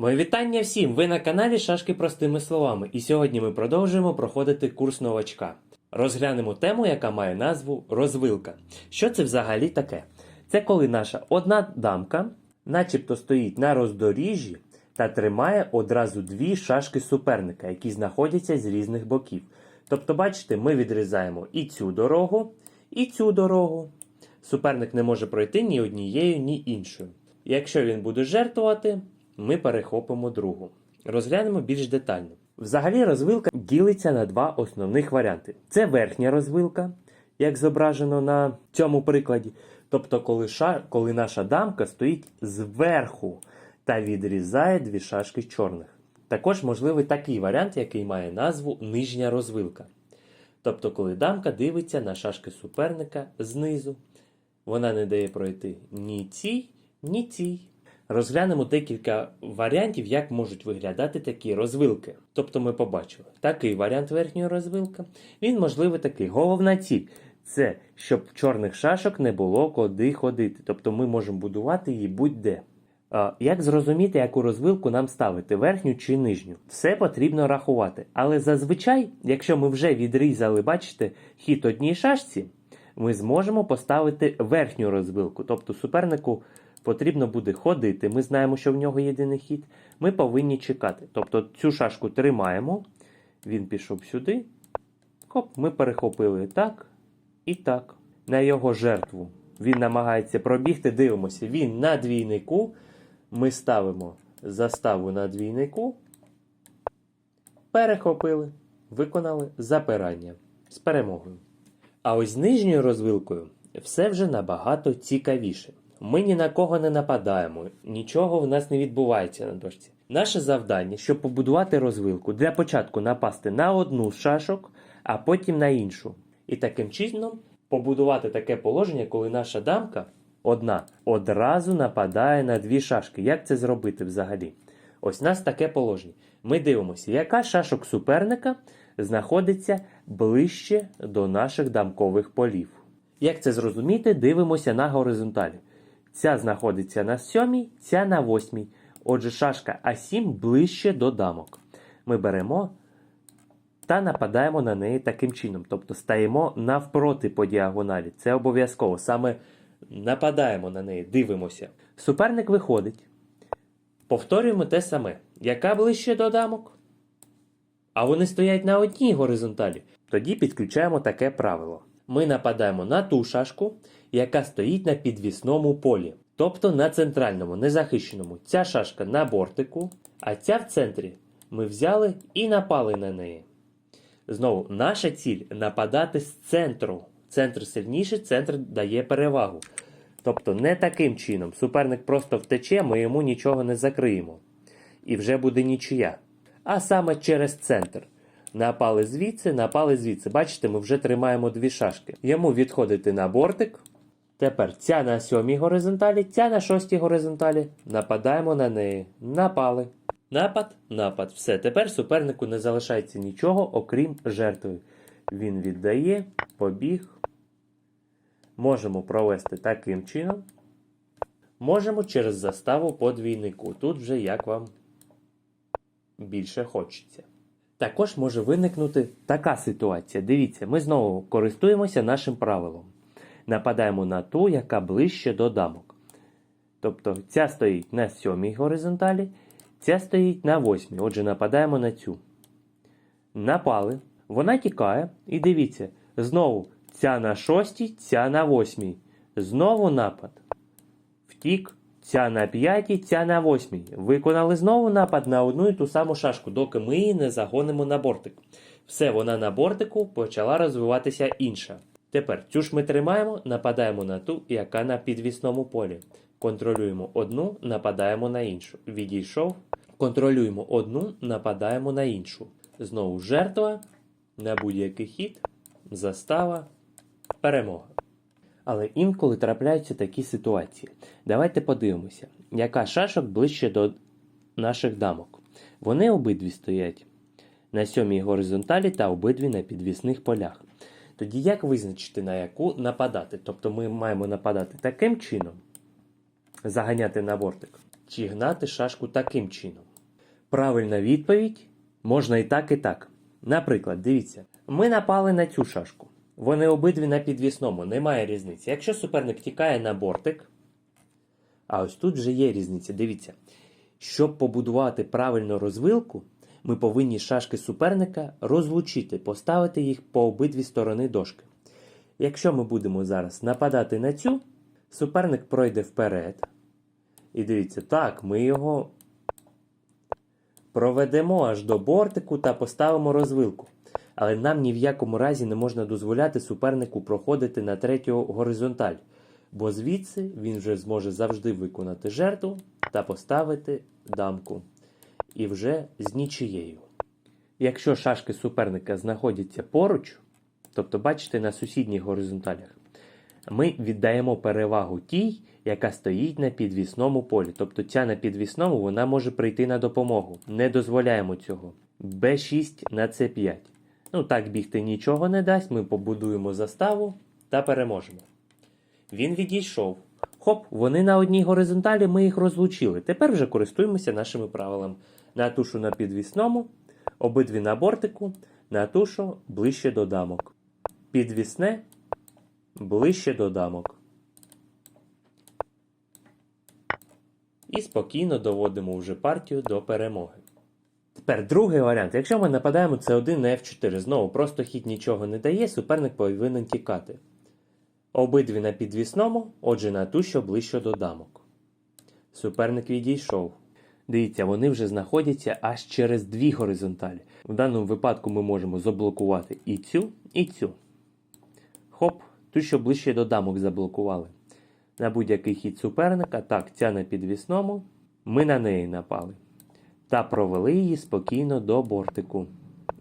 Моє вітання всім! Ви на каналі Шашки простими словами, і сьогодні ми продовжуємо проходити курс новачка. Розглянемо тему, яка має назву розвилка. Що це взагалі таке? Це коли наша одна дамка, начебто стоїть на роздоріжжі та тримає одразу дві шашки суперника, які знаходяться з різних боків. Тобто, бачите, ми відрізаємо і цю дорогу, і цю дорогу. Суперник не може пройти ні однією, ні іншою. Якщо він буде жертвувати, ми перехопимо другу. Розглянемо більш детально. Взагалі розвилка ділиться на два основних варіанти: це верхня розвилка, як зображено на цьому прикладі. Тобто, коли, ша... коли наша дамка стоїть зверху та відрізає дві шашки чорних. Також можливий такий варіант, який має назву нижня розвилка. Тобто, коли дамка дивиться на шашки суперника знизу, вона не дає пройти ні цій, ні цій. Розглянемо декілька варіантів, як можуть виглядати такі розвилки. Тобто ми побачили такий варіант верхньої розвилки. Він можливий такий. Головна ціль це щоб чорних шашок не було куди ходити. Тобто ми можемо будувати її будь-де. Як зрозуміти, яку розвилку нам ставити, верхню чи нижню? Все потрібно рахувати. Але зазвичай, якщо ми вже відрізали, бачите, хід одній шашці, ми зможемо поставити верхню розвилку. Тобто супернику потрібно буде ходити. Ми знаємо, що в нього єдиний хід. Ми повинні чекати. Тобто цю шашку тримаємо, він пішов сюди. Хоп, ми перехопили так і так. На його жертву. Він намагається пробігти, дивимося. Він на двійнику. Ми ставимо заставу на двійнику. Перехопили, виконали запирання з перемогою. А ось нижньою розвилкою все вже набагато цікавіше. Ми ні на кого не нападаємо, нічого в нас не відбувається на дошці. Наше завдання, щоб побудувати розвилку, для початку напасти на одну з шашок, а потім на іншу. І таким чином побудувати таке положення, коли наша дамка одна одразу нападає на дві шашки. Як це зробити взагалі? Ось нас таке положення. Ми дивимося, яка шашок суперника знаходиться ближче до наших дамкових полів. Як це зрозуміти, дивимося на горизонталі. Ця знаходиться на сьомій, ця на восьмій. Отже, шашка А7 ближче до дамок. Ми беремо та нападаємо на неї таким чином. Тобто стаємо навпроти по діагоналі. Це обов'язково. Саме нападаємо на неї, дивимося. Суперник виходить. Повторюємо те саме. Яка ближче до дамок? А вони стоять на одній горизонталі. Тоді підключаємо таке правило. Ми нападаємо на ту шашку, яка стоїть на підвісному полі, тобто на центральному, незахищеному. Ця шашка на бортику, а ця в центрі. Ми взяли і напали на неї. Знову, наша ціль нападати з центру. Центр сильніший, центр дає перевагу. Тобто не таким чином. Суперник просто втече, ми йому нічого не закриємо. І вже буде нічия. А саме через центр. Напали звідси, напали звідси. Бачите, ми вже тримаємо дві шашки. Йому відходити на бортик. Тепер ця на сьомій горизонталі, ця на шостій горизонталі. Нападаємо на неї. Напали. Напад, напад. Все. Тепер супернику не залишається нічого, окрім жертви. Він віддає, побіг. Можемо провести таким чином. Можемо через заставу по двійнику. Тут вже як вам більше хочеться. Також може виникнути така ситуація. Дивіться, ми знову користуємося нашим правилом. Нападаємо на ту, яка ближче до дамок. Тобто ця стоїть на сьомій горизонталі, ця стоїть на восьмій. Отже, нападаємо на цю. Напали. Вона тікає. І дивіться, знову ця на шостій, ця на восьмій. Знову напад. Втік. Ця на п'ятій, ця на восьмій. Виконали знову напад на одну і ту саму шашку, доки ми її не загонимо на бортик. Все, вона на бортику почала розвиватися інша. Тепер цю ж ми тримаємо, нападаємо на ту, яка на підвісному полі. Контролюємо одну, нападаємо на іншу. Відійшов. Контролюємо одну, нападаємо на іншу. Знову жертва на будь-який хід, застава, перемога. Але інколи трапляються такі ситуації. Давайте подивимося, яка шашок ближче до наших дамок. Вони обидві стоять на сьомій горизонталі та обидві на підвісних полях. Тоді як визначити, на яку нападати? Тобто ми маємо нападати таким чином, заганяти на бортик, чи гнати шашку таким чином. Правильна відповідь можна і так, і так. Наприклад, дивіться, ми напали на цю шашку. Вони обидві на підвісному, немає різниці. Якщо суперник тікає на бортик, а ось тут вже є різниця. Дивіться, щоб побудувати правильну розвилку, ми повинні шашки суперника розлучити, поставити їх по обидві сторони дошки. Якщо ми будемо зараз нападати на цю, суперник пройде вперед. І дивіться, так, ми його проведемо аж до бортику та поставимо розвилку. Але нам ні в якому разі не можна дозволяти супернику проходити на третю горизонталь, бо звідси він вже зможе завжди виконати жертву та поставити дамку. І вже з нічиєю. Якщо шашки суперника знаходяться поруч, тобто бачите на сусідніх горизонталях, ми віддаємо перевагу тій, яка стоїть на підвісному полі. Тобто ця на підвісному вона може прийти на допомогу. Не дозволяємо цього. Б6 на С5. Ну так бігти нічого не дасть, ми побудуємо заставу та переможемо. Він відійшов. Хоп, вони на одній горизонталі, ми їх розлучили. Тепер вже користуємося нашими правилами. На тушу на підвісному, обидві на бортику, на тушу ближче до дамок. Підвісне ближче до дамок. І спокійно доводимо вже партію до перемоги. Тепер другий варіант. Якщо ми нападаємо С1 на F4, знову просто хід нічого не дає, суперник повинен тікати. Обидві на підвісному, отже на ту, ближче до дамок. Суперник відійшов. Дивіться, вони вже знаходяться аж через дві горизонталі. В даному випадку ми можемо заблокувати і цю, і цю. Хоп, ту, що ближче до дамок заблокували. На будь-який хід суперника, так, ця на підвісному, ми на неї напали. Та провели її спокійно до бортику.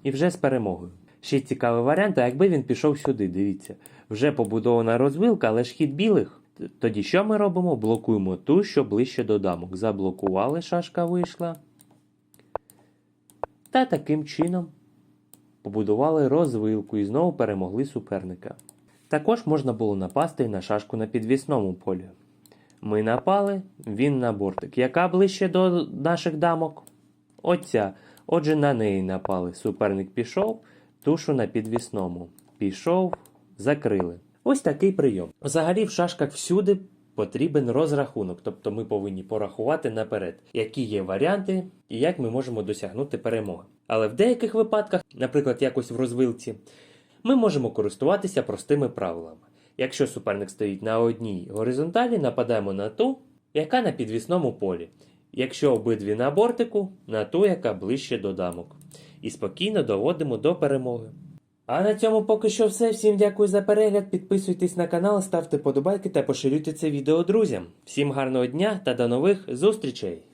І вже з перемогою. Ще цікавий варіант, а якби він пішов сюди, дивіться. Вже побудована розвилка, але ж хід білих. Тоді що ми робимо? Блокуємо ту, що ближче до дамок. Заблокували, шашка вийшла. Та таким чином побудували розвилку і знову перемогли суперника. Також можна було напасти на шашку на підвісному полі. Ми напали, він на бортик. Яка ближче до наших дамок? Оця. Отже, на неї напали. Суперник пішов, тушу на підвісному. Пішов, закрили. Ось такий прийом. Взагалі в шашках всюди потрібен розрахунок, тобто ми повинні порахувати наперед, які є варіанти і як ми можемо досягнути перемоги. Але в деяких випадках, наприклад, якось в розвилці, ми можемо користуватися простими правилами. Якщо суперник стоїть на одній горизонталі, нападаємо на ту, яка на підвісному полі. Якщо обидві на бортику, на ту, яка ближче до дамок. І спокійно доводимо до перемоги. А на цьому поки що все. Всім дякую за перегляд. Підписуйтесь на канал, ставте подобайки та поширюйте це відео друзям. Всім гарного дня та до нових зустрічей!